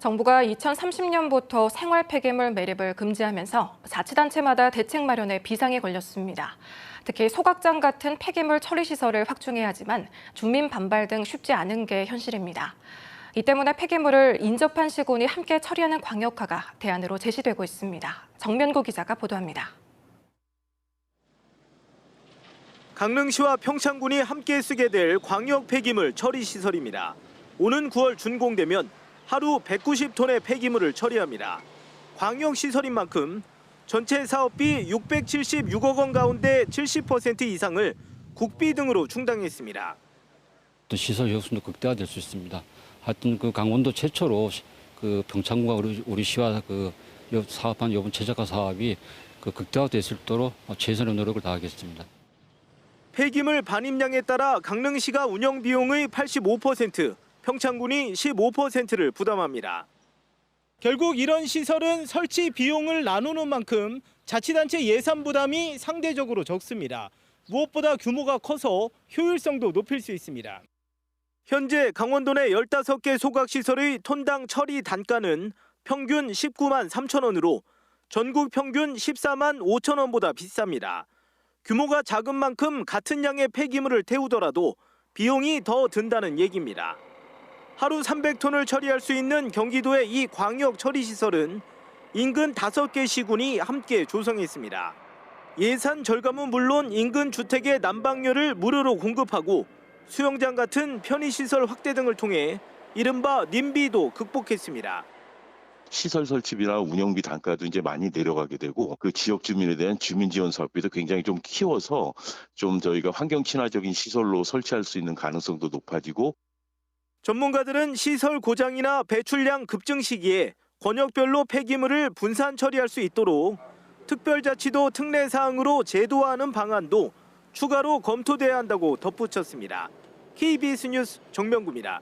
정부가 2030년부터 생활 폐기물 매립을 금지하면서 자치단체마다 대책 마련에 비상이 걸렸습니다. 특히 소각장 같은 폐기물 처리 시설을 확충해야 하지만 주민 반발 등 쉽지 않은 게 현실입니다. 이 때문에 폐기물을 인접한 시군이 함께 처리하는 광역화가 대안으로 제시되고 있습니다. 정면고 기자가 보도합니다. 강릉시와 평창군이 함께 쓰게 될 광역 폐기물 처리 시설입니다. 오는 9월 준공되면 하루 190톤의 폐기물을 처리합니다. 광역 시설인 만큼 전체 사업비 676억 원 가운데 70% 이상을 국비 등으로 충당했습니다. 또 시설 효율도 극대화될 수 있습니다. 하여튼 그 강원도 최초로 시- 그 평창과 우리, 우리 시와 그 요- 사업한 이번 최저가 사업이 그 극대화될 수 있도록 최선의 노력을 다하겠습니다. 폐기물 반입량에 따라 강릉시가 운영 비용의 85%, 평창군이 15%를 부담합니다. 결국 이런 시설은 설치 비용을 나누는 만큼 자치단체 예산 부담이 상대적으로 적습니다. 무엇보다 규모가 커서 효율성도 높일 수 있습니다. 현재 강원도 내 15개 소각시설의 톤당 처리 단가는 평균 19만 3천 원으로 전국 평균 14만 5천 원보다 비쌉니다. 규모가 작은 만큼 같은 양의 폐기물을 태우더라도 비용이 더 든다는 얘기입니다. 하루 300톤을 처리할 수 있는 경기도의 이 광역 처리 시설은 인근 5개 시군이 함께 조성했습니다. 예산 절감은 물론 인근 주택의 난방료를 무료로 공급하고 수영장 같은 편의시설 확대 등을 통해 이른바 님비도 극복했습니다. 시설 설치비나 운영비 단가도 이제 많이 내려가게 되고 그 지역 주민에 대한 주민 지원 사업비도 굉장히 좀 키워서 좀 저희가 환경 친화적인 시설로 설치할 수 있는 가능성도 높아지고 전문가들은 시설 고장이나 배출량 급증 시기에 권역별로 폐기물을 분산 처리할 수 있도록 특별자치도 특례 사항으로 제도화하는 방안도 추가로 검토돼야 한다고 덧붙였습니다. KBS 뉴스 정명구입니다.